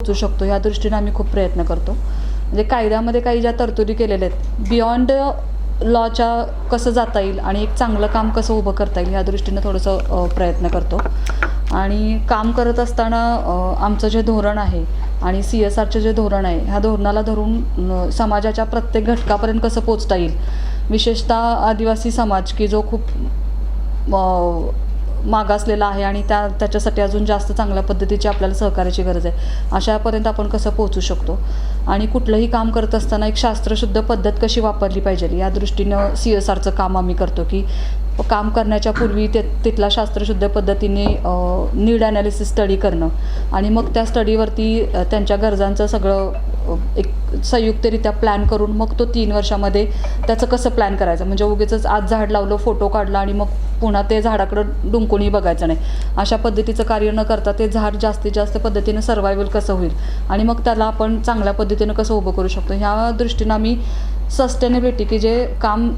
पोचू शकतो. ह्या दृष्टीने आम्ही खूप प्रयत्न करतो. म्हणजे कायद्यामध्ये काही ज्या तरतुदी केलेल्या आहेत बियॉन्ड लॉच्या कसं जाता येईल आणि एक चांगलं काम कसं उभं करता येईल ह्या दृष्टीनं थोडंसं प्रयत्न करतो. आणि काम करत असताना आमचं जे धोरण आहे आणि सी एस आरचं जे धोरण आहे ह्या धोरणाला धरून समाजाच्या प्रत्येक घटकापर्यंत कसं पोचता येईल? विशेषतः आदिवासी समाज की जो खूप मागासलेला आहे आणि त्या त्याच्यासाठी अजून जास्त चांगल्या पद्धतीची आपल्याला सहकार्याची गरज आहे. अशापर्यंत आपण कसं पोहोचू शकतो? आणि कुठलंही काम करत असताना एक शास्त्रशुद्ध पद्धत कशी वापरली पाहिजे? या दृष्टीनं सी एस आरचं काम आम्ही करतो की काम करण्याच्या पूर्वी ते तिथला शास्त्रशुद्ध पद्धतीने नीड ॲनालिसिस स्टडी करणं. आणि मग त्या स्टडीवरती त्यांच्या गरजांचं सगळं एक संयुक्तरित्या प्लॅन करून मग तो तीन वर्षामध्ये त्याचं कसं प्लॅन करायचं? म्हणजे उगीच आज झाड लावलं फोटो काढला आणि मग पुन्हा ते झाडाकडं डुंकूनही बघायचं नाही. अशा पद्धतीचं कार्य न करता ते झाड जास्तीत जास्त पद्धतीनं सर्वायवल कसं होईल? आणि मग त्याला आपण चांगल्या पद्धतीनं कसं उभं करू शकतो? ह्या दृष्टीनं आम्ही सस्टेनेबिलिटी की जे काम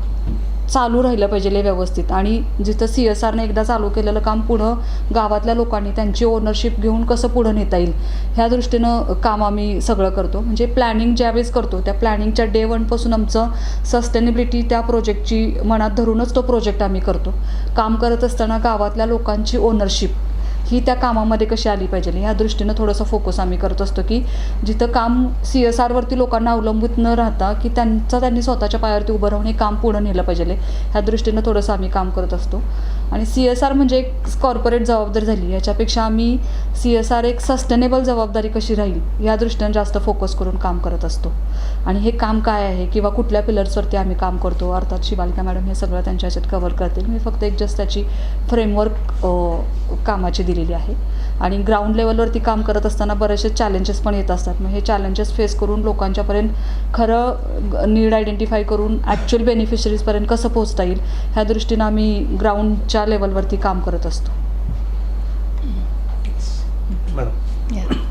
चालू राहिलं पाहिजे हे व्यवस्थित. आणि जिथं सी एस आरने एकदा चालू केलेलं काम पुढं गावातल्या लोकांनी त्यांची ओनरशिप घेऊन कसं पुढं नेता येईल ह्या दृष्टीनं काम आम्ही सगळं करतो. म्हणजे प्लॅनिंग ज्यावेळेस करतो त्या प्लॅनिंगच्या डे वनपासून आमचं सस्टेनेबिलिटी त्या प्रोजेक्टची मनात धरूनच तो प्रोजेक्ट आम्ही करतो. काम करत असताना गावातल्या लोकांची ओनरशिप ही त्या कामामध्ये कशी आली पाहिजे? ह्या दृष्टीनं थोडंसं फोकस आम्ही करत असतो की जिथं काम सी एस आरवरती लोकांना अवलंबित न राहता की त्यांचं त्यांनी स्वतःच्या पायावरती उभं राहून हे काम पुढं नेलं पाहिजे. ह्या दृष्टीनं थोडंसं आम्ही काम करत असतो. आणि सी एस आर म्हणजे एक कॉर्पोरेट जबाबदारी झाली. याच्यापेक्षा आम्ही सी एस आर एक सस्टेनेबल जबाबदारी कशी राहील या दृष्टीनं जास्त फोकस करून काम करत असतो. आणि हे काम काय आहे किंवा कुठल्या पिलर्सवरती आम्ही काम करतो अर्थात शिवालिका मॅडम हे सगळं त्यांच्या ह्याच्यात कव्हर करतील. मी फक्त एक जस्ट त्याची फ्रेमवर्क कामाची दिलेली आहे. आणि ग्राउंड लेवलवरती काम करत असताना बरेचसे चॅलेंजेस पण येत असतात. मग हे चॅलेंजेस फेस करून लोकांच्यापर्यंत खरं नीड आयडेंटिफाय करून ॲक्च्युअल बेनिफिशरीजपर्यंत कसं पोहोचता येईल ह्या दृष्टीनं आम्ही ग्राउंडच्या लेवलवरती काम करत असतो. मॅडम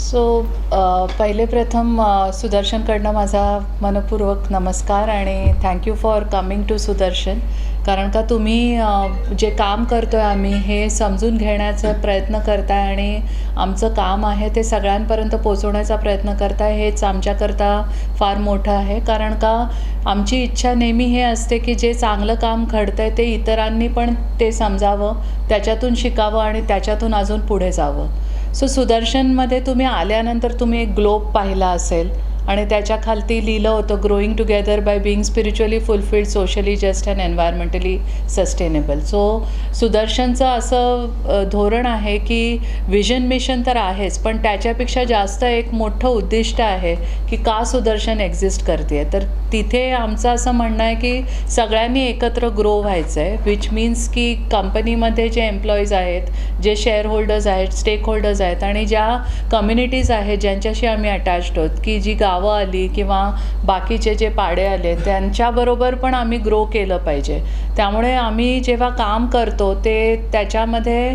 सो uh, पहिले प्रथम uh, सुदर्शनकडनं माझा मनपूर्वक नमस्कार आणि thank you for coming to Sudarshan. कारण का तुम्ही uh, जे काम करतो आहे आम्ही हे समजून घेण्याचा प्रयत्न करताय आणि आमचं काम आहे ते सगळ्यांपर्यंत पोचवण्याचा प्रयत्न करताय हेच आमच्याकरता फार मोठं आहे. कारण का आमची इच्छा नेहमी हे असते की जे चांगलं काम घडतं आहे ते इतरांनी पण ते समजावं त्याच्यातून शिकावं आणि त्याच्यातून अजून पुढे जावं. सो सुदर्शनमध्ये तुम्ही आल्यानंतर तुम्ही एक ग्लोब पाहिला असेल. आणि त्याच्या खालती लिहिलं होतं growing together by being spiritually fulfilled socially just and environmentally sustainable so सुदर्शनचं असं धोरण आहे की विजन मिशन तर आहेच पण त्याच्यापेक्षा जास्त एक मोठं उद्दिष्ट आहे की का सुदर्शन एक्झिस्ट करते तर तिथे आमचं असं म्हणणं आहे की सगळ्यांनी एकत्र ग्रो व्हायचं आहे विच मीन्स की कंपनीमध्ये जे एम्प्लॉईज आहेत जे शेअर होल्डर्स आहेत स्टेक होल्डर्स आहेत आणि ज्या कम्युनिटीज आहेत ज्यांच्याशी आम्ही अटॅच्ड आहोत की जी गाव आली किंवा बाकीचे जे पाडे आले त्यांच्याबरोबर पण आम्ही ग्रो केलं पाहिजे. त्यामुळे आम्ही जेव्हा काम करतो ते त्याच्यामध्ये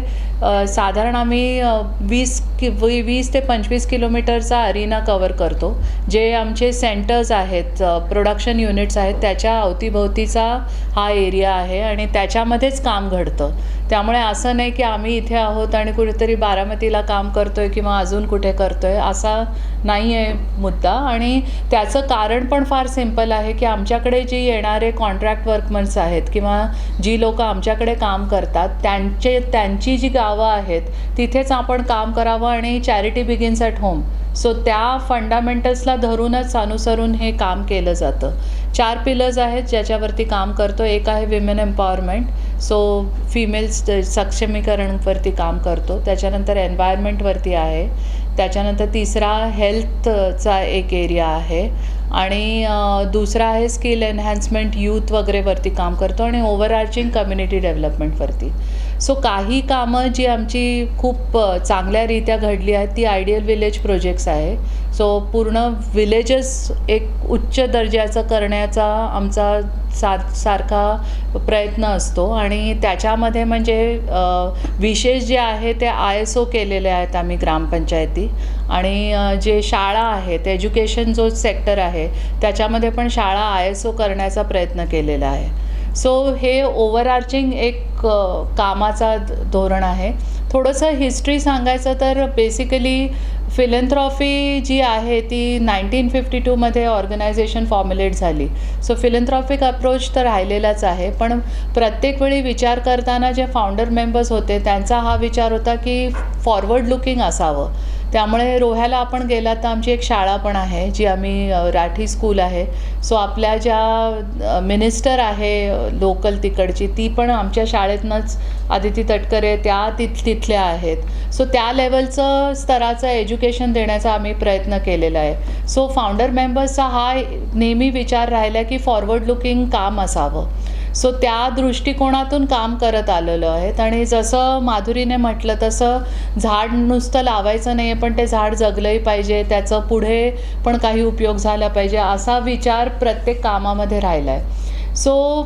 साधारण आम्ही वीस कि वीस ते पंचवीस किलोमीटरचा अरिना कवर करतो जे आमचे सेंटर्स आहेत प्रोडक्शन युनिट्स आहेत त्याच्या अवतीभोवतीचा हा एरिया आहे आणि त्याच्यामध्येच काम घडतं. त्यामुळे असं नाही की आम्ही इथे आहोत आणि कुठेतरी बारामतीला काम करतो आहे किंवा अजून कुठे करतो आहे असा नाही आहे मुद्दा. आणि त्याचं कारण पण फार सिंपल आहे की आमच्याकडे जी येणारे कॉन्ट्रॅक्ट वर्कमन्स आहेत किंवा जी लोक आमच्याकडे काम करतात त्यांचे त्यांची जी गावं आहेत तिथेच आपण काम करावं आणि charity begins at home so त्या फंडामेंटल्सला धरूनच अनुसरून हे काम केलं जातं. चार पिलर्स आहेत ज्याच्यावरती काम करतो एक आहे विमेन एम्पॉवरमेंट सो फिमेल्स सक्षमीकरणवरती काम करतो. त्याच्यानंतर एन्व्हायरमेंटवरती आहे. त्याच्यानंतर तिसरा हेल्थचा एक एरिया आहे. आणि दुसरा आहे स्किल एन्हान्समेंट यूथ वगैरेवरती काम करतो. आणि ओव्हरआर्चिंग कम्युनिटी डेव्हलपमेंटवरती सो काही कामं जी आमची खूप चांगल्यारित्या चांगल्यारीत्या घडली आहेत ती आयडियल विलेज प्रोजेक्ट्स आहे. सो पूर्ण विलेजेस एक उच्च दर्जाचं करण्याचा आमचा सा सारखा प्रयत्न असतो. आणि त्याच्यामध्ये म्हणजे विशेष जे आहे ते आय एस ओ केलेले आहेत आम्ही ग्रामपंचायती. आणि जे शाळा आहेत एज्युकेशन जो सेक्टर आहे त्याच्यामध्ये पण शाळा आय एस ओ करण्याचा प्रयत्न केलेला आहे. सो हे ओव्हरआर्चिंग एक कामाचा धोरण आहे. थोडंसं हिस्ट्री सांगायचं तर बेसिकली फिलंथ्रॉफी जी आहे ती नाईन्टीन फिफ्टी टूमध्ये ऑर्गनायझेशन फॉर्म्युलेट झाली. सो फिलंथ्रॉफिक अप्रोच तर राहिलेलाच आहे. पण प्रत्येक वेळी विचार करताना जे फाउंडर मेंबर्स होते त्यांचा हा विचार होता की फॉरवर्ड लुकिंग असावं. त्यामुळे रोह्याला आपण गेलात तर आमची एक शाळा पण आहे जी आम्ही राठी स्कूल आहे. सो आपल्या ज्या मिनिस्टर आहे लोकल तिकडची ती पण आमच्या शाळेतनंच आदिती तटकरे त्या तिथ तिथल्या आहेत. सो त्या लेवलचं स्तराचं एज्युकेशन देण्याचा आम्ही प्रयत्न केलेला आहे. सो फाउंडर मेंबर्सचा हा नेहमी विचार राहिला की फॉरवर्ड लुकिंग काम असावं. सो त्या दृष्टिकोनातून काम करत आलेलो आहेत. आणि जसं माधुरीने म्हटलं तसं झाड नुसतं लावायचं नाही आहे पण ते झाड जगलंही पाहिजे. त्याचं पुढे पण काही उपयोग झाला पाहिजे असा विचार प्रत्येक कामामध्ये राहिला आहे सो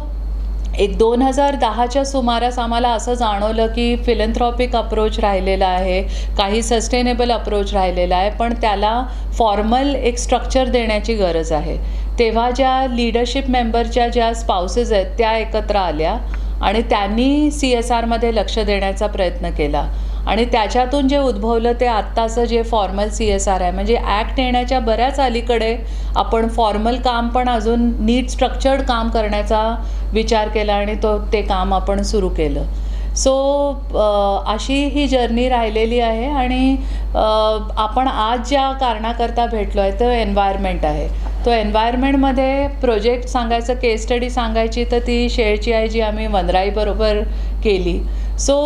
एक दोन हजार दहाच्या सुमारास आम्हाला असं जाणवलं की फिलंथ्रॉपिक अप्रोच राहिलेला आहे काही सस्टेनेबल अप्रोच राहिलेला आहे पण त्याला फॉर्मल एक स्ट्रक्चर देण्याची गरज आहे. तेव्हा ज्या लीडरशिप मेंबरच्या ज्या स्पाउसेस आहेत त्या एकत्र आल्या आणि त्यांनी सी एस आरमध्ये लक्ष देण्याचा प्रयत्न केला. आणि त्याच्यातून जे उद्भवलं ते आत्ताचं जे फॉर्मल सी एस आर आहे. म्हणजे ॲक्ट येण्याच्या बऱ्याच अलीकडे आपण फॉर्मल काम पण अजून नीट स्ट्रक्चर्ड काम करण्याचा विचार केला आणि तो ते काम आपण सुरू केलं. सो अशी ही जर्नी राहिलेली आहे आणि आपण आज ज्या कारणाकरता भेटलो आहे तो एन्व्हायरमेंट आहे. तो एन्व्हायरमेंटमध्ये प्रोजेक्ट सांगायचं केस स्टडी सांगायची तर ती शेळची आहे जी आम्ही वनराईबरोबर केली. सो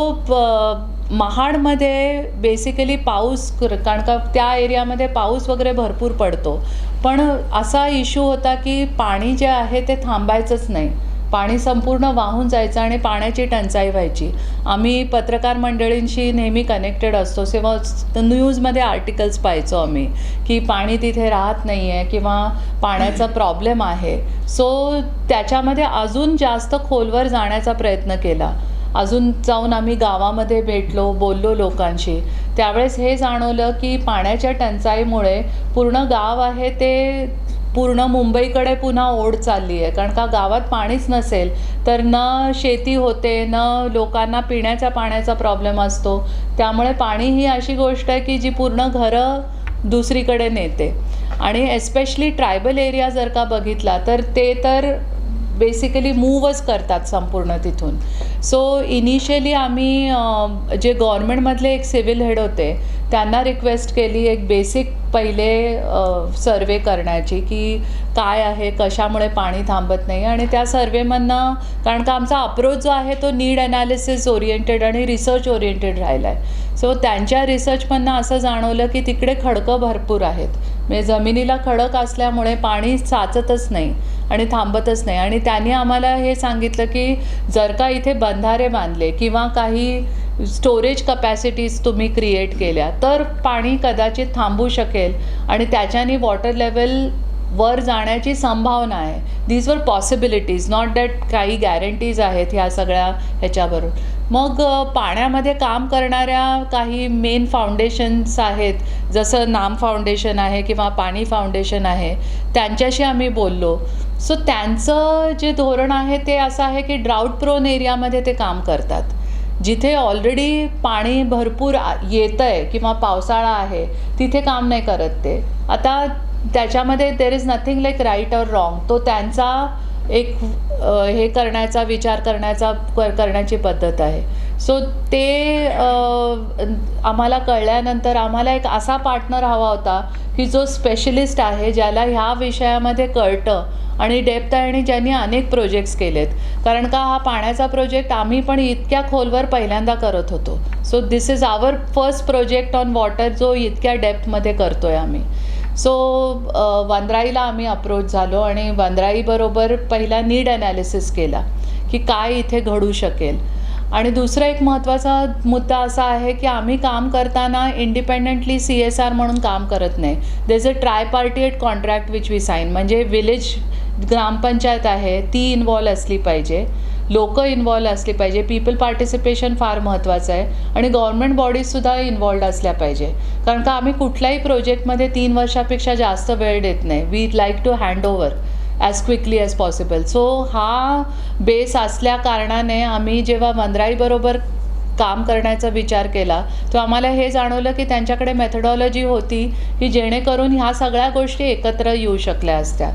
महाडमध्ये बेसिकली पाऊस कारण का त्या एरियामध्ये पाऊस वगैरे भरपूर पडतो. पण असा इश्यू होता की पाणी जे आहे ते थांबायचंच नाही. पाणी संपूर्ण वाहून जायचं आणि पाण्याची टंचाई व्हायची. आम्ही पत्रकार मंडळींशी नेहमी कनेक्टेड असतो. तेव्हा न्यूजमध्ये आर्टिकल्स पाहायचो आम्ही की पाणी तिथे राहत नाही आहे किंवा पाण्याचा प्रॉब्लेम आहे. सो त्याच्यामध्ये अजून जास्त खोलवर जाण्याचा प्रयत्न केला. अजून जाऊन आम्ही गावामध्ये भेटलो बोललो लोकांशी. त्यावेळेस हे जाणवलं की पाण्याच्या टंचाईमुळे पूर्ण गाव आहे ते पूर्ण मुंबईकडे पुन्हा ओढ चालली आहे. कारण का गावात पाणीच नसेल तर न शेती होते न लोकांना पिण्याच्या पाण्याचा प्रॉब्लेम असतो. त्यामुळे पाणी ही अशी गोष्ट आहे की जी पूर्ण घरं दुसरीकडे नेते. आणि एस्पेशली ट्रायबल एरिया जर का बघितला तर ते तर बेसिकली मूवच करतात संपूर्ण तिथून. सो इनिशियली आम्ही जे गव्हर्नमेंटमधले एक सिव्हिल हेड होते त्यांना रिक्वेस्ट केली एक बेसिक पहिले सर्वे करण्याची की काय आहे कशामुळे पाणी थांबत नाही आणि त्या सर्वेमधनं कारण का आमचा अप्रोच जो आहे तो नीड ॲनालिसिस ओरिएंटेड आणि रिसर्च ओरिएंटेड राहिला आहे सो त्यांच्या रिसर्चमधनं असं जाणवलं की तिकडे खडकं भरपूर आहेत. म्हणजे जमिनीला खडक असल्यामुळे पाणी साचतच नाही आणि थांबतच नाही. आणि त्यांनी आम्हाला हे सांगितलं की जर का इथे बंधारे बांधले किंवा काही स्टोरेज कपॅसिटीज तुम्ही क्रिएट केल्या. तर पाणी कदाचित थांबू शकेल आणि त्याच्याने वॉटर लेवल वर जाण्याची संभावना आहे. These were possibilities not that काही गॅरंटीज आहेत ह्या सगळ्या ह्याच्यावरून. मग पाण्यामध्ये काम करणाऱ्या काही मेन फाउंडेशन्स आहेत जसं नाम फाउंडेशन आहे किंवा पाणी फाउंडेशन आहे त्यांच्याशी आम्ही बोललो. सो त्यांचं जे धोरण आहे ते असं आहे की ड्राऊट प्रोन एरियामध्ये ते काम करतात. जिथे ऑलरेडी पाणी भरपूर येतं आहे किंवा पावसाळा आहे तिथे काम नाही करत ते. आता त्याच्यामध्ये there is nothing like right or wrong तो त्यांचा एक हे करण्याचा विचार करण्याचा कर- करण्याची पद्धत आहे. सो ते आम्हाला कळल्यानंतर आम्हाला एक असा पार्टनर हवा होता की जो स्पेशलिस्ट आहे ज्याला ह्या विषयामध्ये कळतं आणि डेप्थ आहे आणि ज्यांनी अनेक प्रोजेक्ट्स केलेत. कारण का हा पाण्याचा प्रोजेक्ट आम्ही पण इतक्या खोलवर पहिल्यांदा करत होतो. So this is our first project on water जो इतक्या डेप्थमध्ये करतो आहे आम्ही. सो वंद्राईला आम्ही अप्रोच झालो आणि वंद्राईबरोबर पहिला नीड ॲनालिसिस केला की काय इथे घडू शकेल. आणि दुसरा एक महत्त्वाचा मुद्दा असा आहे की आम्ही काम करताना इंडिपेंडंटली सी एस आर म्हणून काम करत नाही. There is a tripartite contract which we sign म्हणजे विलेज ग्रामपंचायत आहे ती इन्वॉल्व असली पाहिजे. लोक इन्वॉल्व असली पाहिजे. पीपल पार्टिसिपेशन फार महत्त्वाचं आहे. आणि गव्हर्नमेंट बॉडीजसुद्धा इन्वॉल्ड असल्या पाहिजे. कारण का आम्ही कुठल्याही प्रोजेक्टमध्ये तीन वर्षापेक्षा जास्त वेळ देत नाही. We like to hand over as quickly as possible so हा बेस असल्या कारणाने आम्ही जेव्हा वनराईबरोबर काम करण्याचा विचार केला तर आम्हाला हे जाणवलं की त्यांच्याकडे मेथडॉलॉजी होती की जेणेकरून ह्या सगळ्या गोष्टी एकत्र येऊ शकल्या असत्या.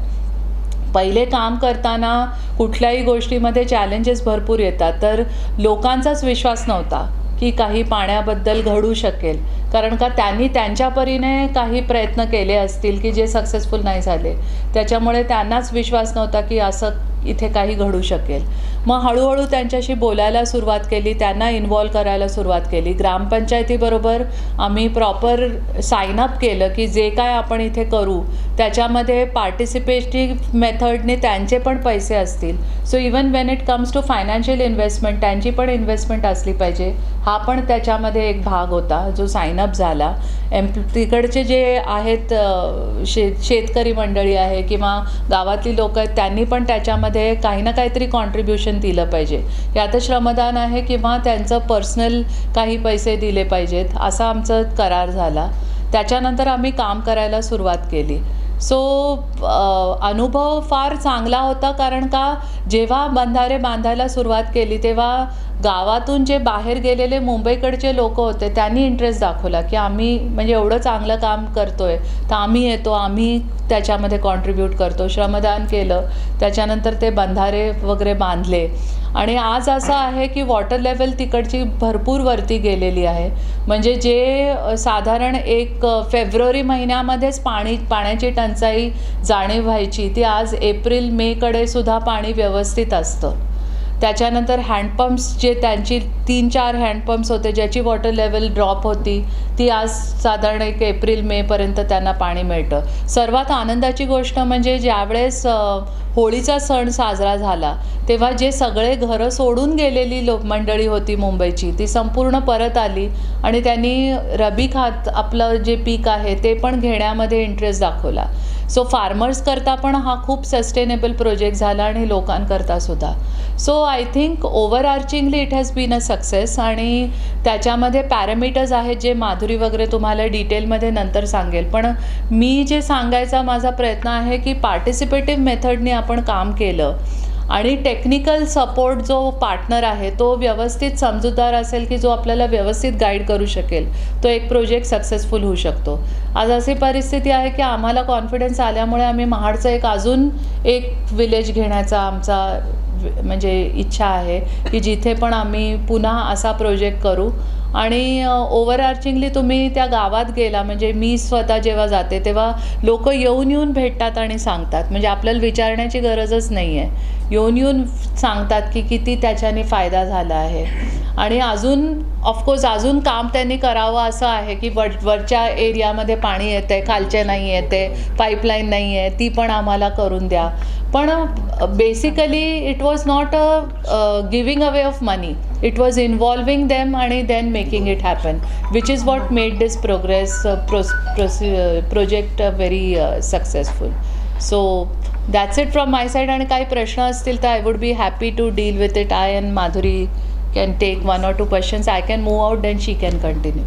पहिले काम करताना कुठल्याही गोष्टीमध्ये चॅलेंजेस भरपूर येतात. तर लोकांचाच विश्वास नव्हता की काही पाण्याबद्दल घडू शकेल. कारण का त्यांनी त्यांच्या परीने काही प्रयत्न केले असतील की जे सक्सेसफुल नाही झाले. त्याच्यामुळे त्यांनाच विश्वास नव्हता की असं इथे काही घडू शकेल. मग हळूहळू त्यांच्याशी बोलायला सुरुवात केली त्यांना इन्वॉल्व करायला सुरुवात केली. ग्रामपंचायतीबरोबर आम्ही प्रॉपर साईन अप केलं की जे काय आपण इथे करू त्याच्यामध्ये पार्टिसिपेटिव्ह मेथडने त्यांचे पण पैसे असतील. So even when it comes to financial investment त्यांची पण इन्व्हेस्टमेंट असली पाहिजे. हा पण त्याच्यामध्ये एक भाग होता जो साईन अप झाला. एम्प तिकडचे जे आहेत शेत शे शेतकरी मंडळी आहे किंवा गावातली लोक आहेत त्यांनी पण त्याच्यामध्ये काही ना काहीतरी कॉन्ट्रीब्युशन दिलं पाहिजे. यात श्रमदान आहे किंवा त्यांचं पर्सनल काही पैसे दिले पाहिजेत असा आमचा करार झाला. त्याच्यानंतर आम्ही काम करायला सुरुवात केली. सो अनुभव फार चांगला होता कारण का जेव्हा बंधारे बांधायला सुरुवात केली तेव्हा गावातून जे बाहेर गेलेले मुंबईकडचे लोक होते त्यांनी इंटरेस्ट दाखवला की आम्ही म्हणजे एवढं चांगलं काम करतोय तर आम्ही येतो आम्ही त्याच्यामध्ये कॉन्ट्रीब्यूट करतो श्रमदान केलं. त्याच्यानंतर ते बंधारे वगैरे बांधले. आणि आज असं आहे की वॉटर लेवल तिकडची भरपूर वरती गेलेली आहे. म्हणजे जे साधारण एक फेब्रुवारी महिन्यामध्येच पाणी पाण्याची टंचाई जाणीव व्हायची ती आज एप्रिल मेकडे सुद्धा पाणी व्यवस्थित असतं. त्याच्यानंतर हँडपंप्स जे त्यांची तीन चार हँडपंप्स होते ज्याची वॉटर लेवल ड्रॉप होती ती आज साधारण एक एप्रिल मेपर्यंत त्यांना पाणी मिळतं. सर्वात आनंदाची गोष्ट म्हणजे ज्यावेळेस होळीचा सण साजरा झाला तेव्हा जे सगळे घरं सोडून गेलेली लोक मंडळी होती मुंबईची ती संपूर्ण परत आली आणि त्यांनी रबी खात आपलं जे पीक आहे ते पण घेण्यामध्ये इंटरेस्ट दाखवला. सो फार्मर्स करता पण हा खूप सस्टेनेबल प्रोजेक्ट झाला आणि लोकांकरता सुद्धा. So I think overarchingly it has been a success आणि त्याच्यामध्ये पॅरामीटर्स आहेत जे माधुरी वगैरे तुम्हाला डिटेलमध्ये नंतर सांगेल. पण मी जे सांगायचा माझा प्रयत्न आहे की पार्टिसिपेटिव्ह मेथडने आपण काम केलं. आणि टेक्निकल सपोर्ट जो पार्टनर आहे तो व्यवस्थित समजूतदार असेल की जो आपल्याला व्यवस्थित गाईड करू शकेल तो एक प्रोजेक्ट सक्सेसफुल होऊ शकतो. आज अशी परिस्थिती आहे की आम्हाला कॉन्फिडन्स आल्यामुळे आम्ही महाडचं एक अजून एक विलेज घेण्याचा आमचा म्हणजे इच्छा आहे की जिथे पण आम्ही पुन्हा असा प्रोजेक्ट करू. आणि ओव्हरआर्चिंगली तुम्ही त्या गावात गेला म्हणजे मी स्वतः जेव्हा जाते तेव्हा लोक येऊन येऊन भेटतात आणि सांगतात. म्हणजे आपल्याला विचारण्याची गरजच नाही आहे येऊन येऊन सांगतात की किती त्याच्याने फायदा झाला आहे. आणि अजून ऑफकोर्स अजून काम त्यांनी करावं असं आहे की वर वरच्या एरियामध्ये पाणी येते खालचे नाही येते पाईपलाईन नाही आहे ती पण आम्हाला करून द्या. पण basically it was not a giving away of money it was involving them आणि then making it happen which is what made this progress pros project very successful so that's it from my side आणि काही प्रश्न असतील तर I would be happy to deal with it I and Madhuri can take one or two questions I can move out then she can continue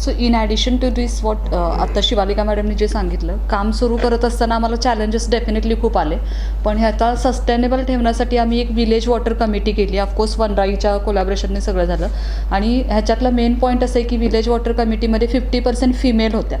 so in addition to this what आत्ता शिवालिका मॅडमनी जे सांगितलं काम सुरू करत असताना आम्हाला challenges definitely खूप आले. पण ह्याचा सस्टेनेबल ठेवण्यासाठी आम्ही एक विलेज वॉटर कमिटी केली. ऑफकोर्स वनराईच्या कोलॅबरेशनने सगळं झालं. आणि ह्याच्यातला मेन पॉईंट असं आहे की विलेज वॉटर कमिटीमध्ये फिफ्टी पर्सेंट फिमेल होत्या.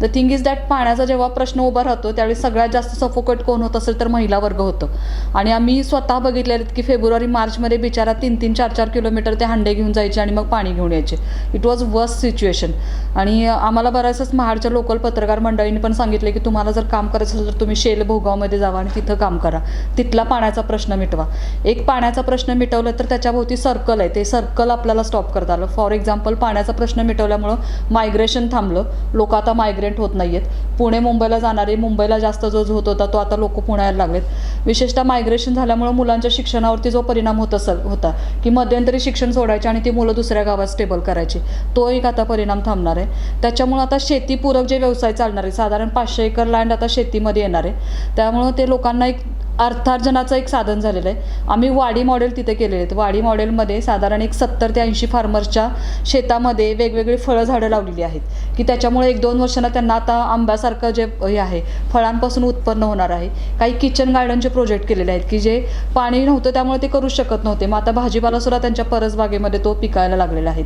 द थिंग इज दॅट पाण्याचा जेव्हा प्रश्न उभा राहतो त्यावेळी सगळ्यात जास्त सफोकट कोण होत असेल तर महिला वर्ग होतं. आणि आम्ही स्वतः बघितलेलं की फेब्रुवारी मार्चमध्ये बिचारा तीन तीन चार चार किलोमीटर ते हांडे घेऊन जायचे आणि मग पाणी घेऊन यायचे. इट वॉज वर्स्ट सिच्युएशन आणि आम्हाला बऱ्याचच महाडच्या लोकल पत्रकार मंडळींनी पण सांगितले की तुम्हाला जर काम करायचं असेल तर तुम्ही शेल भोगावमध्ये जावा आणि तिथं काम करा. तिथला पाण्याचा प्रश्न मिटवा. एक पाण्याचा प्रश्न मिटवला तर त्याच्याभोवती सर्कल आहे. ते सर्कल आपल्याला स्टॉप करता आलं. फॉर एक्झाम्पल पाण्याचा प्रश्न मिटवल्यामुळं मायग्रेशन थांबलं. लोक आता मायग्रेट होत नाही आहेत पुणे मुंबईला जाणारे मुंबईला जास्त जो होत होता तो आता लोक पुण्याला लागलेत. विशेषतः मायग्रेशन झाल्यामुळं मुलांच्या शिक्षणावरती जो परिणाम होत असेल होता की मध्यंतरी शिक्षण सोडायचे आणि ती मुलं दुसऱ्या गावात स्टेबल करायची तो एक आता परिणाम थांबणार आहे. त्याच्यामुळं आता शेतीपूरक जे व्यवसाय चालणार आहे साधारण पाचशे एकर लँड आता शेतीमध्ये येणार आहे. त्यामुळं ते लोकांना एक अर्थार्जनाचं एक साधन झालेलं आहे. आम्ही वाडी मॉडेल तिथे केलेले आहेत. वाडी मॉडेलमध्ये साधारण एक सत्तर ते ऐंशी फार्मर्सच्या शेतामध्ये वेगवेगळी फळं झाडं लावलेली आहेत. की त्याच्यामुळे एक दोन वर्षांना त्यांना आता आंब्यासारखं जे हे आहे फळांपासून उत्पन्न होणार आहे. काही किचन गार्डनचे प्रोजेक्ट केलेले आहेत की जे पाणी नव्हतं त्यामुळे ते करू शकत नव्हते. मग आता भाजीपालासुद्धा त्यांच्या परसबागेमध्ये तो पिकायला लागलेला आहेत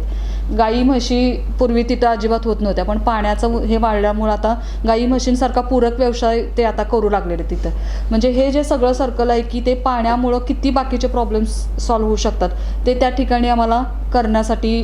गाई म्हशी पूर्वी तिथं अजिबात होत नव्हत्या. पण पाण्याचं हे वाढल्यामुळं आता गाई म्हशींसारखा पूरक व्यवसाय ते आता करू लागलेले तिथं. म्हणजे हे जे सगळं सर्कल आहे की ते पाण्यामुळं किती बाकीचे प्रॉब्लेम्स सॉल्व्ह होऊ शकतात ते त्या ठिकाणी आम्हाला करण्यासाठी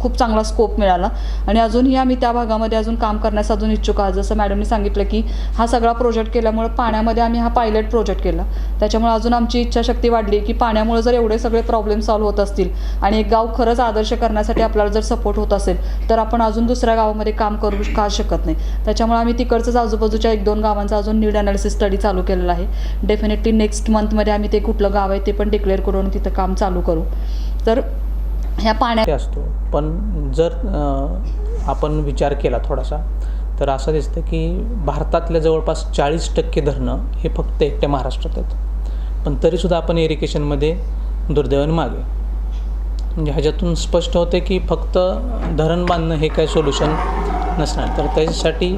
खूप चांगला स्कोप मिळाला. आणि अजूनही आम्ही त्या भागामध्ये अजून काम करण्यास अजून इच्छुक आहात. जसं मॅडमनी सांगितलं की हा सगळा प्रोजेक्ट केल्यामुळे पाण्यामध्ये आम्ही हा पायलट प्रोजेक्ट केला. त्याच्यामुळे अजून आमची इच्छाशक्ती वाढली की पाण्यामुळे जर एवढे सगळे प्रॉब्लेम सॉल्व्ह होत असतील आणि एक गाव खरंच आदर्श करण्यासाठी आपल्याला जर सपोर्ट होत असेल तर आपण अजून दुसऱ्या गावामध्ये काम करू का शकत नाही. त्याच्यामुळे आम्ही तिकडचंच आजूबाजूच्या एक दोन गावांचा अजून नीड अनालिसिस स्टडी चालू केलेला आहे. डेफिनेटली नेक्स्ट मंथमध्ये आम्ही ते कुठलं गाव आहे ते पण डिक्लेअर करून तिथं काम चालू करू. तर ह्या पाण्या असतो. पण जर आपण विचार केला थोडासा तर असं दिसतं की भारतातल्या जवळपास चाळीस टक्के धरणं हे फक्त एकट्या महाराष्ट्रात आहेत. पण तरीसुद्धा आपण इरिगेशनमध्ये दुर्दैवाने मागे. म्हणजे ह्याच्यातून स्पष्ट होते की फक्त धरण बांधणं हे काय सोल्युशन नसणार. तर त्याच्यासाठी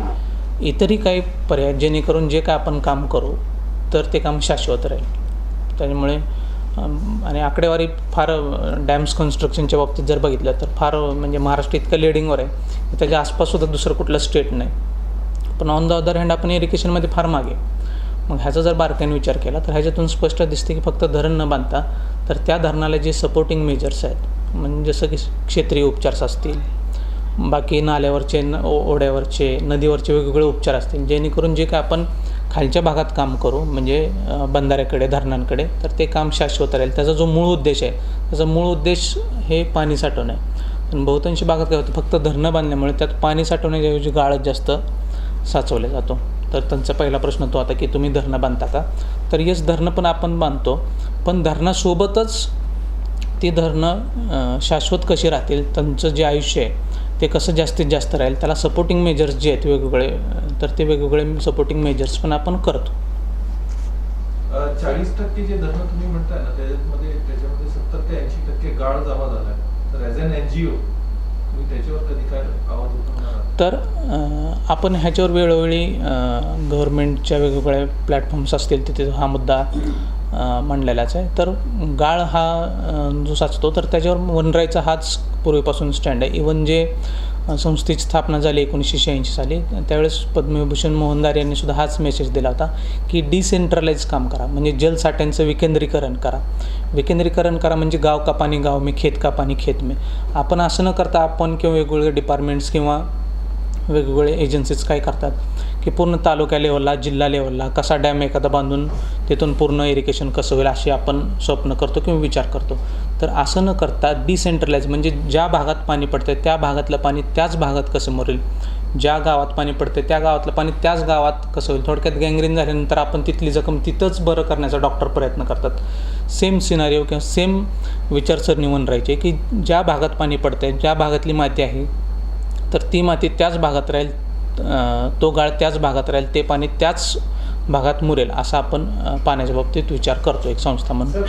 इतरही काही पर्याय जेणेकरून जे काय आपण काम करू तर ते काम शाश्वत राहील. त्याच्यामुळे आणि आकडेवारी फार डॅम्स कन्स्ट्रक्शनच्या बाबतीत जर बघितलं तर फार म्हणजे महाराष्ट्र इतकं लिडिंगवर आहे त्याच्या आसपाससुद्धा दुसरं कुठलं स्टेट नाही. पण ऑन द अदर हँड आपण इरिगेशनमध्ये फार मागे मग ह्याचा जर बारकाईने विचार केला तर ह्याच्यातून स्पष्ट दिसते की फक्त धरण न बांधता तर त्या धरणाला जे सपोर्टिंग मेजर्स आहेत म्हणजे जसं की क्षेत्रीय उपचार असतील बाकी नाल्यावरचे न ओ- ओढ्यावरचे नदीवरचे वेगवेगळे उपचार असतील जेणेकरून जे काय आपण खालच्या भागात काम करू म्हणजे बंधाऱ्याकडे धरणांकडे तर ते काम शाश्वत राहील. त्याचा जो मूळ उद्देश आहे त्याचा मूळ उद्देश हे पाणी साठवणं. आहे पण बहुतांशी भागात काय होतं फक्त धरणं बांधल्यामुळे त्यात पाणी साठवण्याऐवजी गाळच जास्त साचवले जातो. तर त्यांचा पहिला प्रश्न तो आता की तुम्ही धरणं बांधता का? तर येस धरणं पण आपण बांधतो पण धरणासोबतच ती धरणं शाश्वत कशी राहतील त्यांचं जे आयुष्य आहे ते कसं जास्तीत जास्त राहील त्याला सपोर्टिंग मेजर्स जे आहेत वेगवेगळे तर ते वेगवेगळे सपोर्टिंग मेजर्स पण आपण करतो. चाळीस टक्के जे धरणं तुम्ही म्हणताय ना त्याच्यामध्ये त्याच्यामध्ये सत्तर ते ऐंशी टक्के गाळ जमा झालाय. तर as an N G O तुम्ही त्याच्यावर कधी काय आवाज उठवणार? तर आपण ह्याच्यावर वेळोवेळी गव्हर्मेंटच्या वेगवेगळ्या प्लॅटफॉर्म्स असतील तिथे हा मुद्दा मांडलेलाच आहे. तर गाळ हा जो साचतो तर त्याच्यावर वनराईचा हाच पूर्वीपासून स्टँड आहे. इवन जे संस्थेची स्थापना झाली एकोणीसशे शहाऐंशी साली त्यावेळेस पद्मविभूषण मोहनदार यांनी सुद्धा हाच मेसेज दिला होता की डिसेंट्रलाइज काम करा. म्हणजे जलसाठ्यांचं विकेंद्रीकरण करा. विकेंद्रीकरण करा म्हणजे गाव का पाणी गाव मी खेत का पाणी खेत मी. आपण असं न करता आपण किंवा वेगवेगळे डिपार्टमेंट्स किंवा वेगवेगळे एजन्सीज काय करतात की पूर्ण तालुक्या लेवलला जिल्हा लेवलला कसा डॅम एखादा बांधून तिथून पूर्ण इरिगेशन कसं होईल अशी आपण स्वप्न करतो किंवा विचार करतो. तर असं न करता डिसेंट्रलाइज म्हणजे ज्या भागात पाणी पडतं त्या भागातलं पाणी त्याच भागात कसं मरेल? ज्या गावात पाणी पडतं त्या गावातलं पाणी त्याच गावात कसं होईल? थोडक्यात गँग्रीन झाल्यानंतर आपण तिथली जखम तिथंच बरं करण्याचा डॉक्टर प्रयत्न करतात. सेम सिनारिओ किंवा सेम विचारसरणी म्हणून राहायची की ज्या भागात पाणी पडतं आहे ज्या भागातली माती आहे तर ती माती त्याच भागात राहील तो गाळ त्याच भागात राहील ते पाणी त्याच भागात मुरेल असा आपण पाण्याच्या बाबतीत विचार करतो एक संस्था म्हणून.